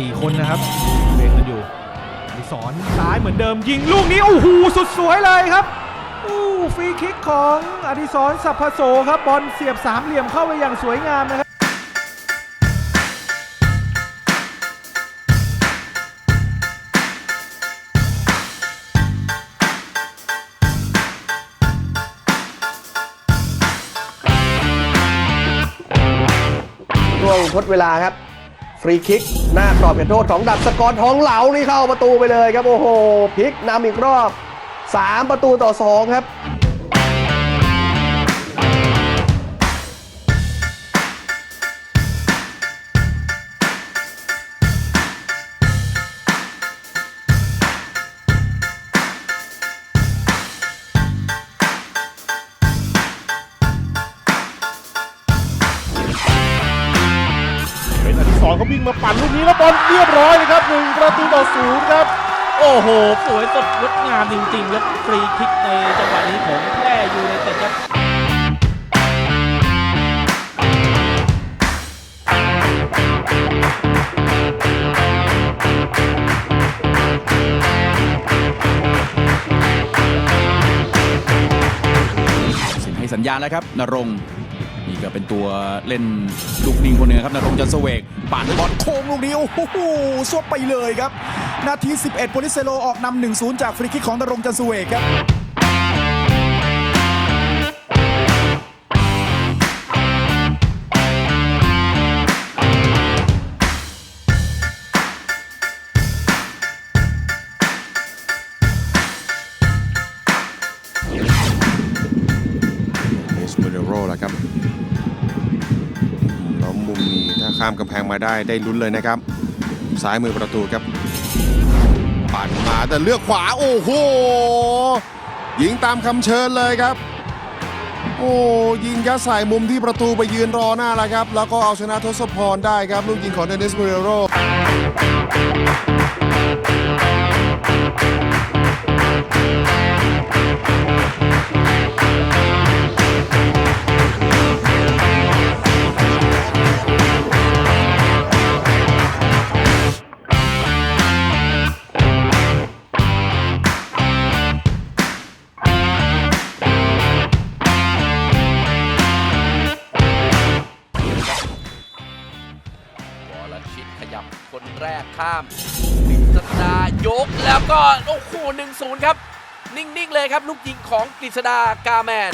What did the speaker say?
4 คนนะครับเล่นกันอยู่อดิสอนซ้ายเหมือนเดิมยิงลูกนี้โอ้โหสุดสวยเลยครับอู้ฟรีคิกของอดิศรสัพพโสครับบอลเสียบสามเหลี่ยมเข้าไปอย่างสวยงามนะครับช่วงทดเวลาครับ ฟรีคิก หน้ากรอบเขตโทษของดับสกอร์ทองเหลานี่เข้าประตูไปเลยครับ โอ้โหพลิกนำอีกรอบ 3 ประตูต่อ 2 ครับ เป็นอดิศรเขาวิ่งมาปั่นลูกนี้แล้วบอลเรียบร้อยนะครับหนึ่งประตูต่อศูนย์ครับ โอ้โห สวยสดงดงามจริงๆครับฟรีคิกในจังหวะนี้ของแพร่ยูไนเต็ดครับสินให้สัญญาณแล้วครับนรงค์ นี่ก็เป็นตัวเล่นลูกนิ่งคนหนึ่งครับนรงจันสเวกปั่นบอลโค้งลูกนี้โอ้โหสวบไปเลยครับ นาที 11โปลิเซโลออกนำ1-0 จากฟรีคิกของนรงจันสเวกครับ ข้ามกำแพงมาได้ได้ลุ้นเลยนะครับซ้ายมือประตูครับปั่นมาแต่เลือกขวาโอ้โหยิงตามคำเชิญเลยครับ โอ้ยิงยัดใส่มุมที่ประตูไปยืนรอหน้าแล้วครับ แล้วก็เอาชนะทศพรได้ครับ ลูกยิงของเดนิสเบเดโร ชิดขยับคนแรกข้ามหนึ่งสัปดาห์ยกแล้วก็โอ้โหหนึ่งศูนย์ครับ นิ่ง ๆ เลยครับ ลูกยิงของกฤษดากาแมน